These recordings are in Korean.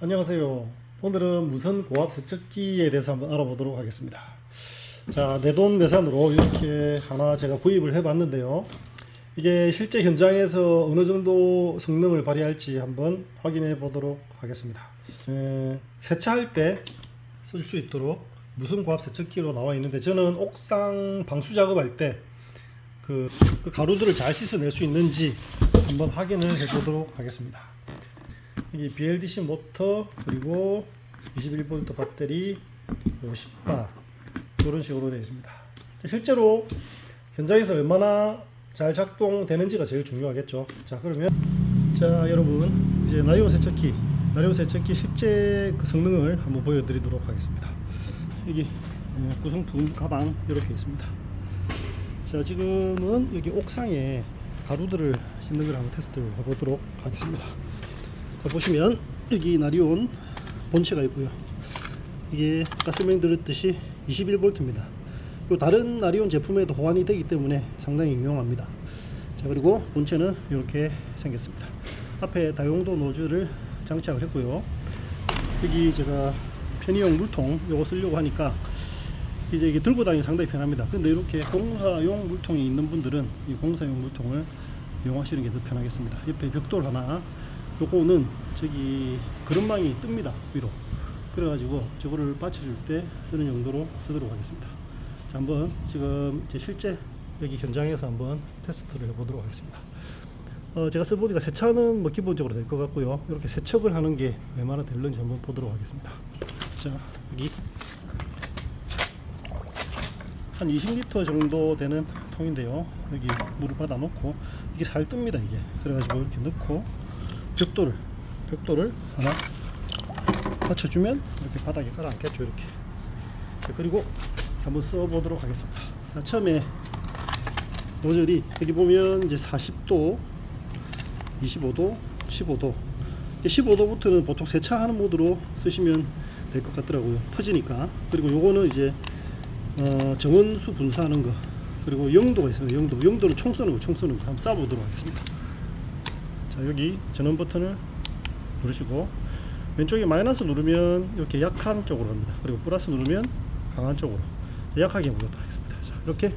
안녕하세요. 오늘은 무선 고압 세척기에 대해서 한번 알아보도록 하겠습니다. 자, 내돈 내산으로 이렇게 하나 제가 구입을 해봤는데요. 이게 실제 현장에서 어느 정도 성능을 발휘할지 한번 확인해 보도록 하겠습니다. 에, 세차할 때 쓸 수 있도록 무선 고압 세척기로 나와 있는데 저는 옥상 방수 작업할 때 그, 그 가루들을 잘 씻어낼 수 있는지 한번 확인을 해 보도록 하겠습니다. 이게 BLDC 모터 그리고 21V 배터리 50바 이런 식으로 되어 있습니다. 자, 실제로 현장에서 얼마나 잘 작동되는지가 제일 중요하겠죠. 자 그러면 자 여러분 이제 나리온 세척기 나리온 세척기 실제 그 성능을 한번 보여드리도록 하겠습니다. 여기 어, 구성품 가방 이렇게 있습니다. 자 지금은 여기 옥상에 가루들을 씻는 걸 한번 테스트를 해보도록 하겠습니다. 자 보시면 여기 나리온 본체가 있고요. 이게 아까 설명드렸듯이 21V입니다. 요 다른 나리온 제품에도 호환이 되기 때문에 상당히 유용합니다. 자 그리고 본체는 이렇게 생겼습니다. 앞에 다용도 노즐을 장착을 했고요. 여기 제가 편의용 물통 요거 쓰려고 하니까 이제 이게 들고 다니기 상당히 편합니다. 근데 이렇게 공사용 물통이 있는 분들은 이 공사용 물통을 이용하시는 게 더 편하겠습니다. 옆에 벽돌 하나, 요거는 저기 그릇망이 뜹니다 위로. 그래가지고 저거를 받쳐줄 때 쓰는 용도로 쓰도록 하겠습니다. 자, 한번 지금 제 실제 여기 현장에서 한번 테스트를 해보도록 하겠습니다. 어, 제가 써보니까 세차는 뭐 기본적으로 될 것 같고요. 이렇게 세척을 하는 게 얼마나 될는지 한번 보도록 하겠습니다. 자, 여기 한 20리터 정도 되는 통인데요. 여기 물을 받아 놓고 이게 살 뜹니다 이게. 그래가지고 이렇게 넣고 벽돌을 벽돌을 하나 받쳐주면 이렇게 바닥에 깔아앉겠죠 이렇게. 자, 그리고 한번 써보도록 하겠습니다. 자, 처음에 노즐이 여기 보면 이제 40도, 25도, 15도. 15도부터는 보통 세차하는 모드로 쓰시면 될 것 같더라고요. 퍼지니까. 그리고 요거는 이제 어, 정원수 분사하는 거 그리고 영도가 있습니다. 영도 영도는 총 쏘는 거, 총 쏘는 거 한번 쏴보도록 하겠습니다. 자 여기 전원 버튼을 누르시고 왼쪽에 마이너스 누르면 이렇게 약한 쪽으로 갑니다. 그리고 플러스 누르면 강한 쪽으로 약하게 해보도록 하겠습니다. 자 이렇게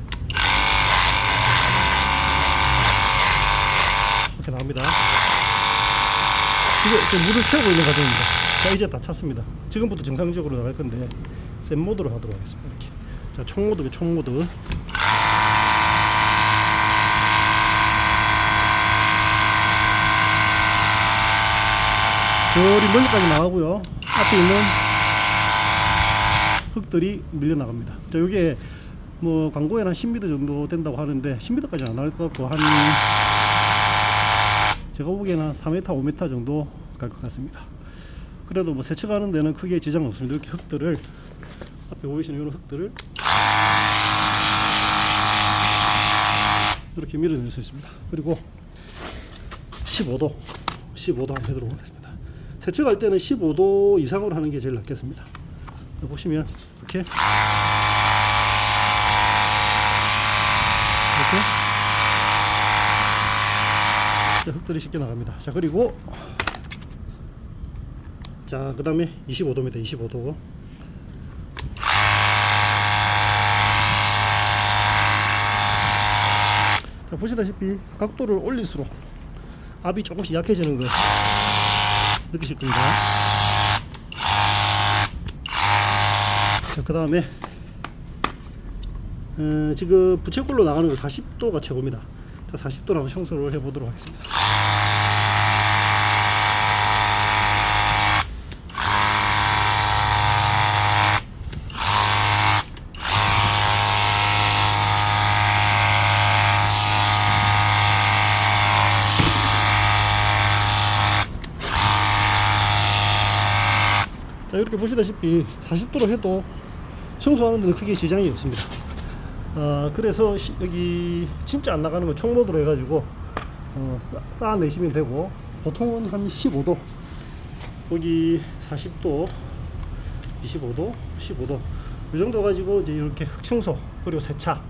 이렇게 나옵니다. 이게 지금 물을 채우고 있는 과정입니다. 자 이제 다 찼습니다. 지금부터 정상적으로 나갈 건데 센 모드로 하도록 하겠습니다. 이렇게. 자, 총 모드, 총 모드. 저리 멀리까지 나가고요. 앞에 있는 흙들이 밀려 나갑니다. 자, 요게 뭐 광고에는 한 10m 정도 된다고 하는데 10m까지는 안 나갈 것 같고 한 제가 보기에는 한 4m, 5m 정도 갈 것 같습니다. 그래도 뭐 세척하는 데는 크게 지장 없습니다. 이렇게 흙들을 앞에 보이시는 이런 흙들을 이렇게 밀어낼 수 있습니다. 그리고 15도, 15도 한번 해도록 하겠습니다. 세척할 때는 15도 이상으로 하는 게 제일 낫겠습니다. 자, 보시면 이렇게 이렇게 자, 흙들이 쉽게 나갑니다. 자 그리고 자 그 다음에 25도입니다. 25도. 자, 보시다시피 각도를 올릴수록 압이 조금씩 약해지는 거 느끼실 겁니다. 자, 그 다음에 어, 지금 부채꼴로 나가는 거 40도가 최고입니다. 자, 40도로 한번 청소를 해보도록 하겠습니다. 자 이렇게 보시다시피 40도로 해도 청소하는 데는 크게 지장이 없습니다. 아 그래서 시- 여기 진짜 안 나가는 거 총모드로 해가지고 어, 쌓, 쌓아 내시면 되고 보통은 한 15도 여기 40도 25도 15도 이 정도 가지고 이제 이렇게 흙청소 그리고 세차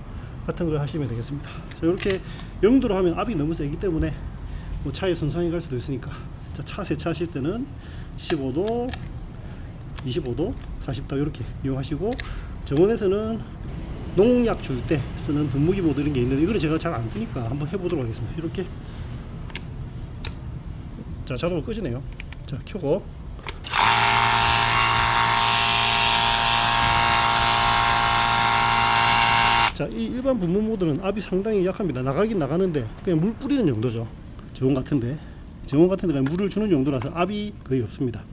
같은 걸 하시면 되겠습니다. 자 이렇게 0도로 하면 압이 너무 세기 때문에 뭐 차에 손상이 갈 수도 있으니까 자, 차 세차하실 때는 15도, 25도, 40도 이렇게 이용하시고 정원에서는 농약 줄 때 쓰는 분무기 모드 이런 게 있는데 이거는 제가 잘 안 쓰니까 한번 해보도록 하겠습니다. 이렇게 자 자동으로 끄지네요. 자 켜고 자, 이 일반 분무 모드는 압이 상당히 약합니다. 나가긴 나가는데 그냥 물 뿌리는 정도죠. 저온 같은데 저온 같은데 그냥 물을 주는 정도라서 압이 거의 없습니다.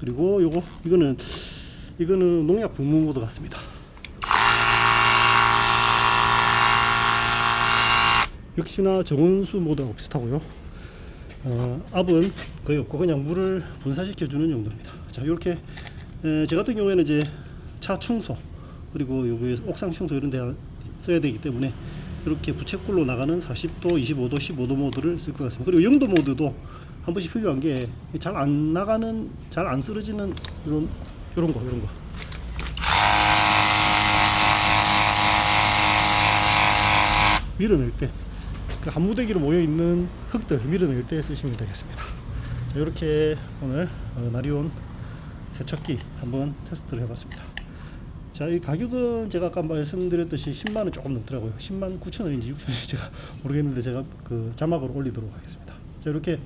그리고 요거 이거는 이거는 농약 분무 모드 같습니다. 역시나 정원수 모드하고 비슷하고요. 어, 압은 거의 없고 그냥 물을 분사시켜 주는 정도입니다. 자, 이렇게 에, 저 같은 경우에는 이제 차 청소 그리고 여기 옥상 청소 이런 데 써야 되기 때문에 이렇게 부채꼴로 나가는 40도, 25도, 15도 모드를 쓸 것 같습니다. 그리고 영도 모드도 한 번씩 필요한 게 잘 안 나가는, 잘 안 쓰러지는 이런 이런 거, 이런 거. 밀어낼 때, 그 한무대기로 모여 있는 흙들 밀어낼 때 쓰시면 되겠습니다. 자, 이렇게 오늘 어, 나리온 세척기 한번 테스트를 해봤습니다. 자, 이 가격은 제가 아까 말씀드렸듯이 10만 원 조금 넘더라고요. 10만 9천 원인지 6천 원인지 제가 모르겠는데 제가 그 자막으로 올리도록 하겠습니다. 자, 이렇게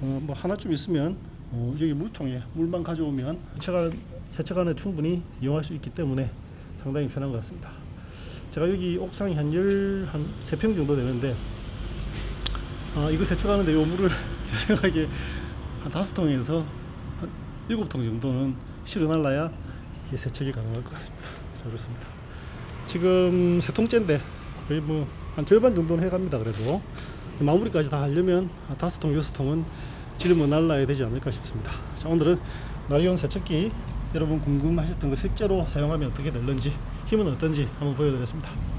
어, 뭐 하나쯤 있으면 어, 여기 물통에 물만 가져오면 세척안 세척안에 충분히 이용할 수 있기 때문에 상당히 편한 것 같습니다. 제가 여기 옥상이 한 열한3평 정도 되는데 아, 이거 세척하는데 요 물을 제 생각에 한 다섯 통에서 한 일곱 통 정도는 실어날라야 세척이 가능할 것 같습니다. 자, 그렇습니다. 지금 세 통째인데 거의 뭐 한 절반 정도는 해갑니다. 그래도 마무리까지 다 하려면 한 다섯 통, 여섯 통은 지르면 날라야 되지 않을까 싶습니다. 자, 오늘은 나리온 세척기 여러분 궁금하셨던 거 실제로 사용하면 어떻게 될는지 힘은 어떤지 한번 보여드렸습니다.